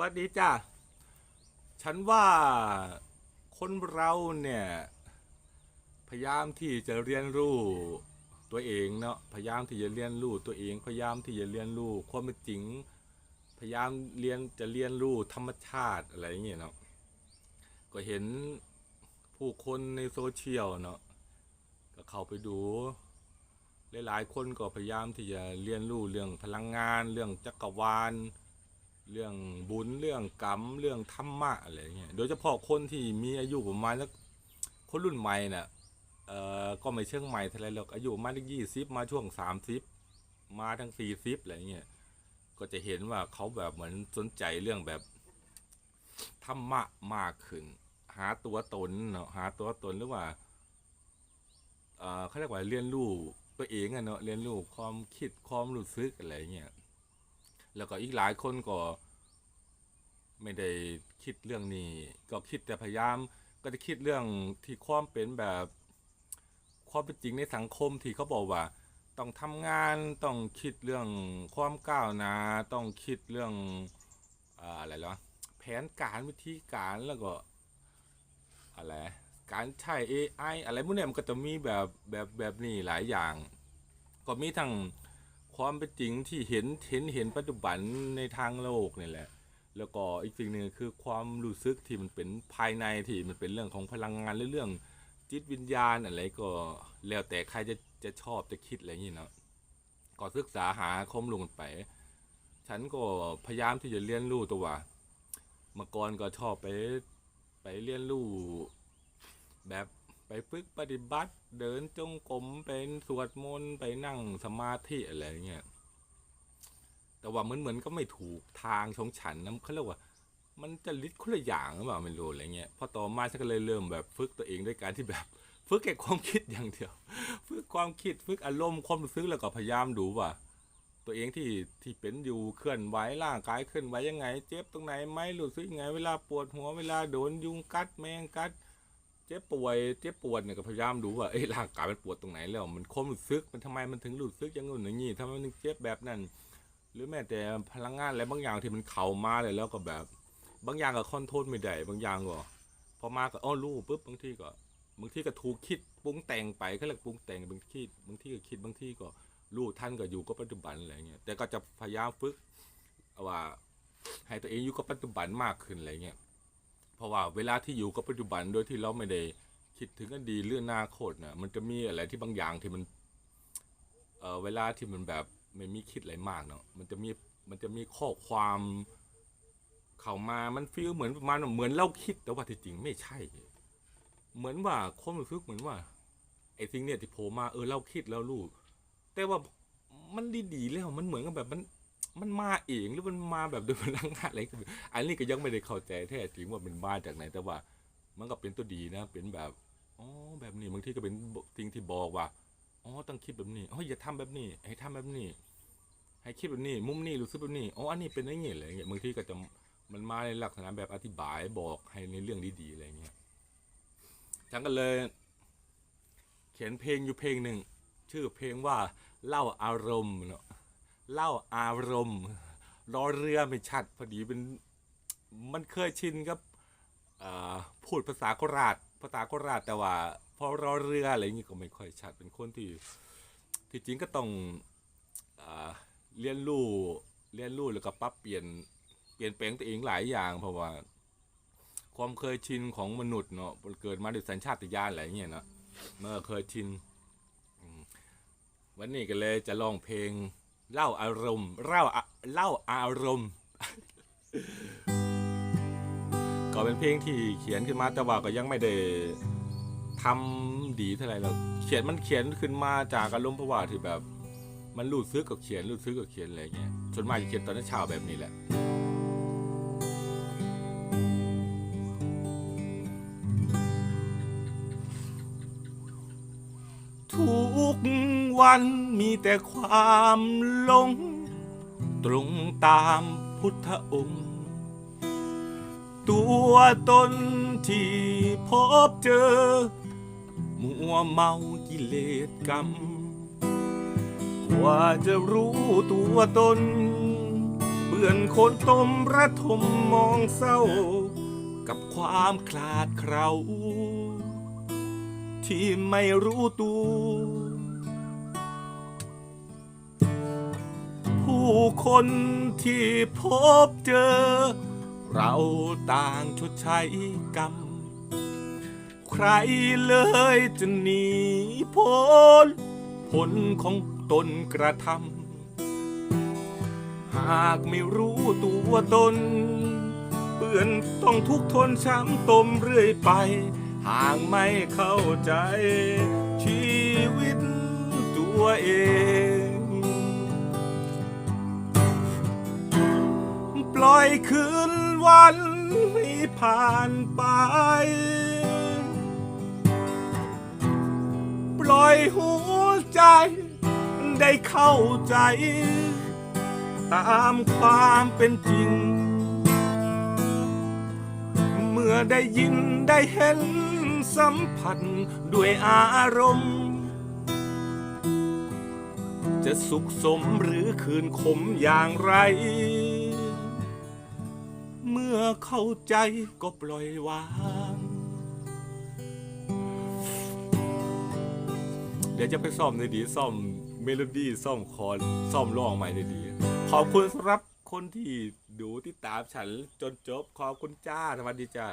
วัสดีจ้าฉันว่าคนเราเนี่ย พยายามที่จะเรียนรู้ตัวเองเนาะพยายามที่จะเรียนรู้ตัวเองพยายามที่จะเรียนรู้ความเป็นจริง พยายามเรียนจะเรียนรู้ธรรมชาติอะไรอย่างเงี้ยเนาะก็เห็นผู้คนในโซเชียลเนาะก็เข้าไปดูหลายๆคนก็พยายามที่จะเรียนรู้เรื่องพลังงาน เรื่องจักรวาล เรื่องบุญเรื่องกรรมเรื่องธรรมะอะไรเงี้ยโดยเฉพาะคนที่มีอายุประมาณสักคนรุ่นใหม่น่ะเอ่อก็ไม่เชิงใหม่เท่าไรหรอกอายุมาณสักยี่สิบมาช่วงสามสิบมาทั้งสี่สิบอะไรเงี้ยก็จะเห็นว่าเขาแบบเหมือนสนใจเรื่องแบบธรรมะมากขึ้น หาตัวตนเนาะหาตัวตนหรือว่าเอ่อเขาเรียกว่าเรียนรู้ตัวเองอะเนาะเรียนรู้ความคิดความรู้สึกอะไรเงี้ย แล้วก็อีกหลายคนก็ไม่ได้คิดเรื่องนี้ ก็คิดแต่พยายามก็จะคิดเรื่องที่ความเป็นแบบความเป็นจริงในสังคมที่เขาบอกว่า ต้องทำงานต้องคิดเรื่องความก้าวหน้าต้องคิดเรื่องอ่าอะไรล่ะแผนการวิธีการแล้วก็อะไรการใช้ AI อะไรพวกนี้มันก็จะมีแบบแบบแบบนี้หลายอย่าง ก็มีทั้ง ความเป็นจริงที่เห็นเห็นเห็นปัจจุบันในทางโลกนี่แหละ แล้วก็อีกสิ่งหนึ่งคือความรู้สึกที่มันเป็นภายในที่มันเป็นเรื่องของพลังงานหรือเรื่องจิตวิญญาณอะไรก็แล้วแต่ใครจะจะชอบจะคิดอะไรอย่างนี้เนาะก็ศึกษาหาข้อมูลกันไป ฉันก็พยายามที่จะเรียนรู้ตัวว่าเมื่อก่อนก็ชอบไปไปเรียนรู้แบบ ไปฝึกปฏิบัติ เดินจงกรมเป็นสวดมนต์ไปนั่งสมาธิอะไรเงี้ยแต่ว่าเหมือนเหมือนก็ไม่ถูกทางของฉันนะเขาเรียกว่า มันจะลิดคนละอย่างหรือเปล่าไม่รู้อะไรเงี้ยพอต่อมาฉันก็เลยเริ่มแบบฝึกตัวเองด้วยการที่แบบฝึกแค่ความคิดอย่างเดียวฝึกความคิดฝึกอารมณ์ความรู้สึกแล้วก็พยายามดูว่า ตัวเองที่ที่เป็นอยู่เคลื่อนไหวร่างกายเคลื่อนไหวยังไง เจ็บตรงไหนไหมรู้สึกยังไง เวลาปวดหัวเวลาโดนยุงกัดแมงกัด เจ็บป่วยเจ็บปวดเนี่ยก็พยายามดูว่าเอ้ยร่างกายมันปวดตรงไหนแล้ว มันความรู้สึกมันทำไมมันถึงรู้สึกอย่างนู้นอย่างนี้ทำไมมันถึงเจ็บแบบนั้น หรือแม้แต่พลังงานอะไรบางอย่างที่มันเข้ามาเลยแล้วก็แบบ บางอย่างก็คอนโทรลไม่ได้บางอย่างก็พอมาก็อ้อรู้ปุ๊บบางทีก็บางทีก็ถูกคิดปรุงแต่งไปก็เรียกปรุงแต่งบางทีบางทีก็คิดบางทีก็รู้ท่านก็อยู่กับปัจจุบันอะไรเงี้ยแต่ก็จะพยายามฝึกว่าให้ตัวเองอยู่กับปัจจุบันมากขึ้นอะไรเงี้ย เพราะว่าเวลาที่อยู่กับปัจจุบันโดยที่เราไม่ได้คิดถึงอดีตเรื่องอนาคตนะมันจะมีอะไรที่บางอย่างที่มันเออเวลาที่มันแบบไม่มีคิดอะไรมากเนาะมันจะมีมันจะมีข้อความเข้ามามันฟีลเหมือนประมาณเหมือนเราคิดแต่ว่าที่จริงไม่ใช่ เหมือนว่าความรู้สึกเหมือนว่าไอ้สิ่งเนี่ยที่โผล่มาเออเราคิดแล้วรู้แต่ว่ามันดีๆแล้วมันเหมือนกับแบบมัน มันมาเองหรือมันมาแบบโดยพลังงานอะไรก็อันนี้ก็ยังไม่ได้เข้าใจแท้จริงว่ามันมาจากไหนแต่ว่า มันก็เป็นตัวดีนะ เป็นแบบอ๋อแบบนี้บางทีก็เป็นสิ่งที่บอกว่าอ๋อต้องคิดแบบนี้อ๋ออย่าทำแบบนี้ ให้ทำแบบนี้ ให้คิดแบบนี้ มุมนี้รู้สึกแบบนี้อ๋ออันนี้เป็นอย่างนี้อะไรเงี้ยบางทีก็จะมันมาในลักษณะแบบอธิบายบอกให้ในเรื่องดีๆอะไรเงี้ยฉันก็เลย เขียนเพลงอยู่เพลงหนึ่งชื่อเพลงว่าเล่าอารมณ์เนาะ เล่าอารมณ์รอเรือไม่ชัดพอดีเป็นมันเคยชินกับพูดภาษาโคราชภาษาโคราชแต่ว่าพอรอเรืออะไรอย่างงี้ก็ไม่ค่อยชัดเป็นคนที่ที่จริงก็ต้องเอ่อเรียนรู้เรียนรู้แล้วก็ปรับเปลี่ยนเปลี่ยนแปลงตัวเองหลายอย่าง เพราะว่า ความเคยชินของมนุษย์เนาะเกิดมาด้วยสัญชาตญาณอะไรอย่างเงี้ยเนาะเมื่อเคยชินวันนี้ก็เลยจะลองเพลง เล่าอารมณ์เล่าอะเล่าอารมณ์ ก็เป็นเพลงที่เขียนขึ้นมาแต่ว่าก็ยังไม่ได้ทำดีเท่าไหร่เราเขียนมันเขียนขึ้นมาจากอารมณ์เพราะว่าที่แบบ มันรู้ซึ้อกับเขียนรู้ซึ้อกับเขียนอะไรเงี้ยส่วนมากจะเขียนตอนเช้าแบบนี้แหละทุกวัน มีแต่ความหลง ตรงตามพุทธองค์ ตัวตนที่พบเจอ มัวเมากิเลสกรรม กว่าจะรู้ตัวตน เบื่อนโคนตมระทมมองเศร้า กับความคลาดเคราที่ไม่รู้ตัว คนที่พบเจอ เราต่างชดใช้กรรม ใครเลยจะหนีพ้นผลของตนกระทำหากไม่รู้ตัวตน เปื่อนต้องทุกข์ทนช้ำตมเรื่อยไป หากไม่เข้าใจ ชีวิตตัวเอง ปล่อยคืนวันให้ผ่านไป ปล่อยหัวใจ ได้เข้าใจ ตามความเป็นจริง เมื่อได้ยินได้เห็นสัมผัสด้วยอารมณ์ จะสุขสมหรือคืนขมอย่างไร เมื่อเข้าใจก็ปล่อยวาง เดี๋ยวจะไปซ่อมในดีซ่อมเมโลดี้ซ่อมคอร์ดซ่อมร้องใหม่ในดี ขอบคุณสำหรับคนที่ดูที่ตามฉันจนจบขอบคุณจ้าสวัสดีจ้า